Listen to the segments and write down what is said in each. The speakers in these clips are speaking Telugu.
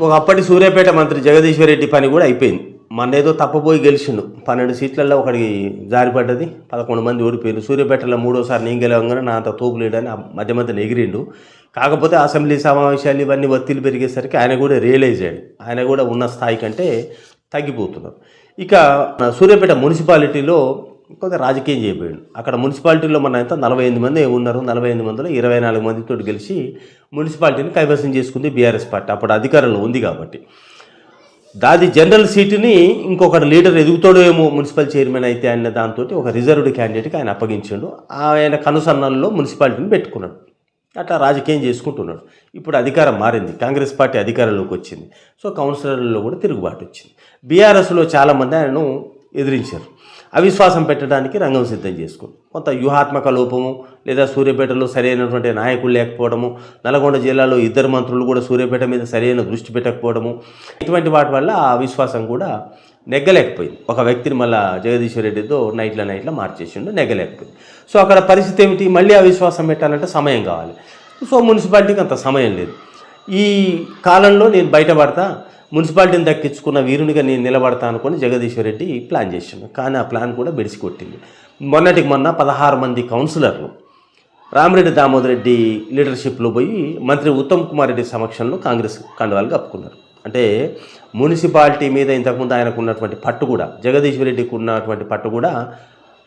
ఒకప్పటి సూర్యాపేట మంత్రి జగదీశ్వర రెడ్డి పని కూడా అయిపోయింది. మన ఏదో తప్పపోయి గెలిచిండు. పన్నెండు సీట్లలో ఒకడికి జారిపడ్డది పదకొండు మంది ఓడిపోయారు సూర్యాపేటలో మూడోసారి నేను గెలవంగానే నా అంత తోపు లేడని మధ్య మధ్యన ఎగిరిండు. కాకపోతే అసెంబ్లీ సమావేశాలు ఇవన్నీ ఒత్తిడి పెరిగేసరికి ఆయన కూడా రియలైజ్ అయ్యాడు. ఆయన కూడా ఉన్న స్థాయి కంటే తగ్గిపోతున్నారు. ఇక సూర్యాపేట మున్సిపాలిటీలో కొంత రాజకీయం చేయబోయాడు. అక్కడ మున్సిపాలిటీలో మన ఎంత? నలభై ఎనిమిది మంది ఉన్నారు నలభై ఎనిమిది మందిలో ఇరవై నాలుగు మందితో గెలిచి మున్సిపాలిటీని కైవసం చేసుకుంది బీఆర్ఎస్ పార్టీ. అప్పుడు అధికారంలో ఉంది కాబట్టి. దాది జనరల్ సీటుని ఇంకొకటి లీడర్ ఎదుగుతాడేమో ఏమో మున్సిపల్ చైర్మన్ అయితే అన్న దాంతో ఒక రిజర్వ్డ్ క్యాండిడేట్కి ఆయన అప్పగించాడు. ఆయన కనుసన్నల్లో మున్సిపాలిటీని పెట్టుకున్నాడు. అట్లా రాజకీయం చేసుకుంటున్నాడు. ఇప్పుడు అధికారం మారింది. కాంగ్రెస్ పార్టీ అధికారంలోకి వచ్చింది. సో కౌన్సిలర్లలో కూడా తిరుగుబాటు వచ్చింది. బీఆర్ఎస్లో చాలామంది ఆయనను ఎదిరించారు. అవిశ్వాసం పెట్టడానికి రంగం సిద్ధం చేసుకుంది. కొంత వ్యూహాత్మక లోపము లేదా సూర్యాపేటలో సరైనటువంటి నాయకులు లేకపోవడము నల్గొండ జిల్లాలో ఇద్దరు మంత్రులు కూడా సూర్యాపేట మీద సరైన దృష్టి పెట్టకపోవడము ఇటువంటి వాటి వల్ల ఆ అవిశ్వాసం కూడా నెగ్గలేకపోయింది. ఒక వ్యక్తిని మళ్ళా జగదీశ్వర్ రెడ్డితో నైట్ల నైట్ల మార్చేసిండు నెగ్గలేకపోయింది. సో అక్కడ పరిస్థితి ఏమిటి? మళ్ళీ అవిశ్వాసం పెట్టాలంటే సమయం కావాలి. సో మున్సిపాలిటీకి అంత సమయం లేదు. ఈ కాలంలో నేను బయటపడతా మున్సిపాలిటీని దక్కించుకున్న వీరునిగా నేను నిలబడతా అనుకుని జగదీశ్వర్ రెడ్డి ప్లాన్ చేసిండు. కానీ ఆ ప్లాన్ కూడా బెడిసి కొట్టింది మొన్నటికి మొన్న పదహారు మంది కౌన్సిలర్లు రామిరెడ్డి దామోదర్ రెడ్డి లీడర్షిప్లో పోయి మంత్రి ఉత్తమ్ కుమార్ రెడ్డి సమక్షంలో కాంగ్రెస్ కండువాలు కప్పుకున్నారు. అంటే మున్సిపాలిటీ మీద ఇంతకుముందు ఆయనకు ఉన్నటువంటి పట్టు కూడా జగదీశ్వర్ రెడ్డికి ఉన్నటువంటి పట్టు కూడా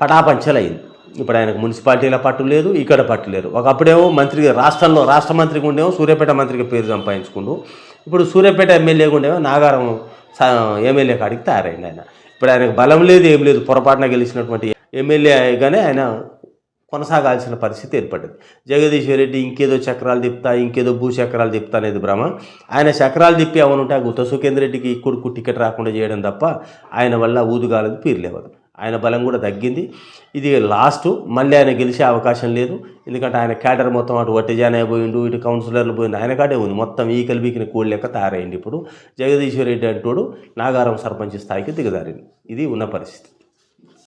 పటాపంచలైంది. ఇప్పుడు ఆయనకు మున్సిపాలిటీల పట్టు లేదు ఇక్కడ పట్టు లేదు. ఒకప్పుడేమో మంత్రి రాష్ట్రంలో రాష్ట్ర మంత్రికి ఉండేమో సూర్యాపేట మంత్రికి పేరు సంపాదించుకుంటూ ఇప్పుడు సూర్యాపేట ఎమ్మెల్యే ఉండేమో నాగారం ఎమ్మెల్యే కాడికి తయారైంది ఆయన. ఇప్పుడు ఆయనకు బలం లేదు ఏం లేదు పొరపాటున గెలిచినటువంటి ఎమ్మెల్యేగానే ఆయన కొనసాగాల్సిన పరిస్థితి ఏర్పడింది. జగదీశ్వర్ రెడ్డి ఇంకేదో చక్రాలు తిప్తా ఇంకేదో భూ చక్రాలు తిప్పుతా అనేది భ్రమ. ఆయన చక్రాలు తిప్పి అవనుంటే ఆ గుత్త సుఖేందర్ రెడ్డికి కొడుకు టికెట్ రాకుండా చేయడం తప్ప ఆయన వల్ల ఊదుగాలది పీర్లేవదు ఆయన బలం కూడా తగ్గింది. ఇది లాస్ట్ మళ్ళీ ఆయన గెలిచే అవకాశం లేదు. ఎందుకంటే ఆయన క్యాడర్ మొత్తం అటు వట్టిజానే పోయిండు ఇటు కౌన్సిలర్లు పోయిండు ఆయన కాడే ఉంది. మొత్తం ఈ కలిపికిన కోడి లెక్క తయారైంది ఇప్పుడు. జగదీశ్వర్ రెడ్డి అంటోడు నాగారం సర్పంచ్ స్థాయికి దిగదారింది ఇది ఉన్న పరిస్థితి.